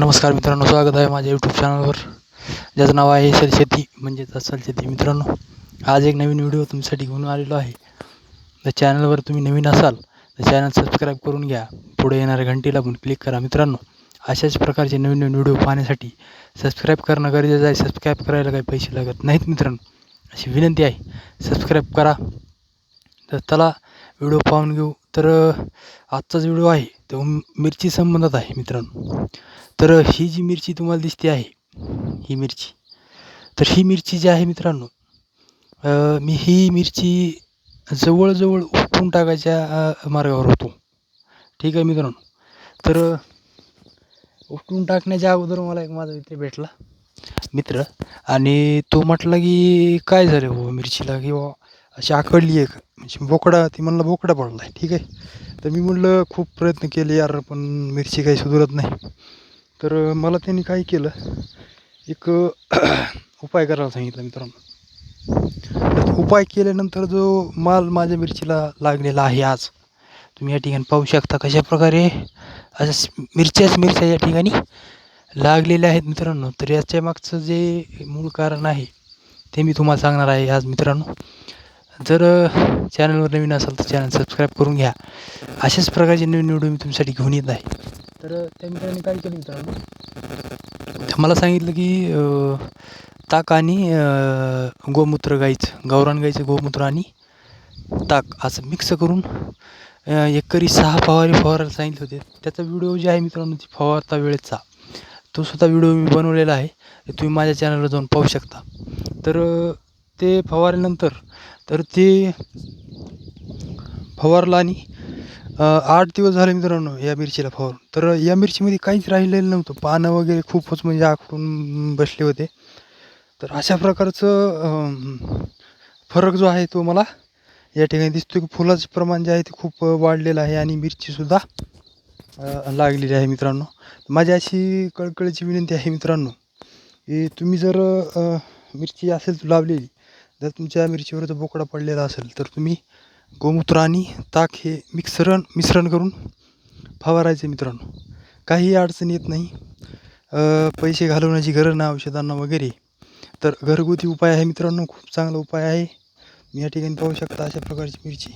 नमस्कार मित्रांनो स्वागत आहे माझ्या यूट्यूब चॅनलवर ज्याचं नाव आहे सर शेती म्हणजेच असल शेती. मित्रांनो आज एक नवीन व्हिडिओ तुमच्यासाठी घेऊन आलेलो आहे. तर चॅनलवर तुम्ही नवीन असाल तर चॅनल सबस्क्राईब करून घ्या. पुढे येणाऱ्या घंटीला पण क्लिक करा. मित्रांनो अशाच प्रकारचे नवीन नवीन व्हिडिओ पाहण्यासाठी सबस्क्राईब करणं गरजेचं आहे. सबस्क्राईब करायला काही पैसे लागत नाहीत मित्रांनो. अशी विनंती आहे. सबस्क्राईब करा. तर चला व्हिडिओ पाहून घेऊ. तर आजचाच व्हिडिओ आहे. तो मिरची संबंधात आहे मित्रांनो. तर ही जी मिरची तुम्हाला दिसते आहे ही मिरची. तर ही मिरची जी आहे मित्रांनो मी ही मिरची जवळजवळ उपटून टाकायच्या मार्गावर होतो. ठीक आहे मित्रांनो. तर उपटून टाकण्याच्या अगोदर मला एक माझा मित्र भेटला. मित्र आणि तो म्हटला की काय झालं हो मिरचीला? की अशी आकडली एक. म्हणजे बोकडा ती म्हणलं बोकडा पडला आहे ठीक आहे? तर मी म्हणलं खूप प्रयत्न केले यार पण मिरची काही सुधरत नाही. तर मला त्यांनी काय केलं एक उपाय करायला सांगितलं मित्रांनो. तर उपाय केल्यानंतर जो माल माझ्या मिरचीला लागलेला आहे आज तुम्ही या ठिकाणी पाहू शकता कशा प्रकारे अशा मिरच्याच मिरच्या या ठिकाणी लागलेल्या आहेत मित्रांनो. तर याच्या मागचं जे मूळ कारण आहे ते मी तुम्हाला सांगणार आहे आज मित्रांनो. जर चॅनलवर नवीन असाल तर चॅनल सबस्क्राईब करून घ्या. अशाच प्रकारचे नवीन व्हिडिओ मी तुमच्यासाठी घेऊन येत आहे. तर त्या मित्रांनी काय केलं मित्रांनो तर मला सांगितलं की ताक आणि गोमूत्र गाईचं गावरान गाईचं गोमूत्र आणि ताक असं मिक्स करून एकरी सहा फवारे फवारायला सांगितले होते. त्याचा व्हिडिओ जे आहे मित्रांनो ती फवारता वेळेचा. तो सुद्धा व्हिडिओ मी बनवलेला आहे. तुम्ही माझ्या चॅनलवर जाऊन पाहू शकता. तर ते फवारल्यानंतर तर ते फवारलं आणि आठ दिवस झाले मित्रांनो या मिरचीला फवारून. तर या मिरचीमध्ये काहीच राहिलेलं नव्हतं. पानं वगैरे खूपच म्हणजे आखडून बसले होते. तर अशा प्रकारचं फरक जो आहे तो मला या ठिकाणी दिसतो की फुलाचं प्रमाण जे आहे ते खूप वाढलेलं आहे आणि मिरचीसुद्धा लागलेली आहे मित्रांनो. माझी अशी कळकळीची विनंती आहे मित्रांनो की तुम्ही जर मिरची असेल लावलेली जर तुमच्या मिरचीवर जर बोकडा पडलेला असेल तर तुम्ही गोमूत्र आणि ताक हे मिक्सरण मिश्रण करून फवारायचे मित्रांनो. काही अडचण येत नाही. पैसे घालवण्याची गरज नाही औषधांना वगैरे. तर घरगुती उपाय आहे मित्रांनो खूप चांगला उपाय आहे. मी या ठिकाणी पाहू शकता अशा प्रकारची मिरची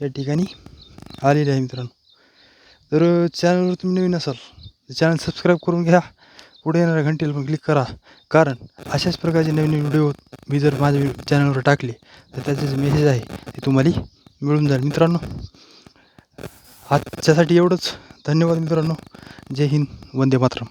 या ठिकाणी आलेली आहे मित्रांनो. तर चॅनलवर तुम्ही नवीन असाल तर चॅनल सबस्क्राईब करून घ्या. पुढे येणाऱ्या घंटेला पण क्लिक करा. कारण अशाच प्रकारचे नवीन नवीन व्हिडिओ मी जर माझ्या चॅनलवर टाकले तर त्याचे जे मेसेज आहे ते तुम्हाला मिळून जाईल. मित्रांनो आजच्यासाठी एवढंच. धन्यवाद मित्रांनो. जय हिंद. वंदे मातरम.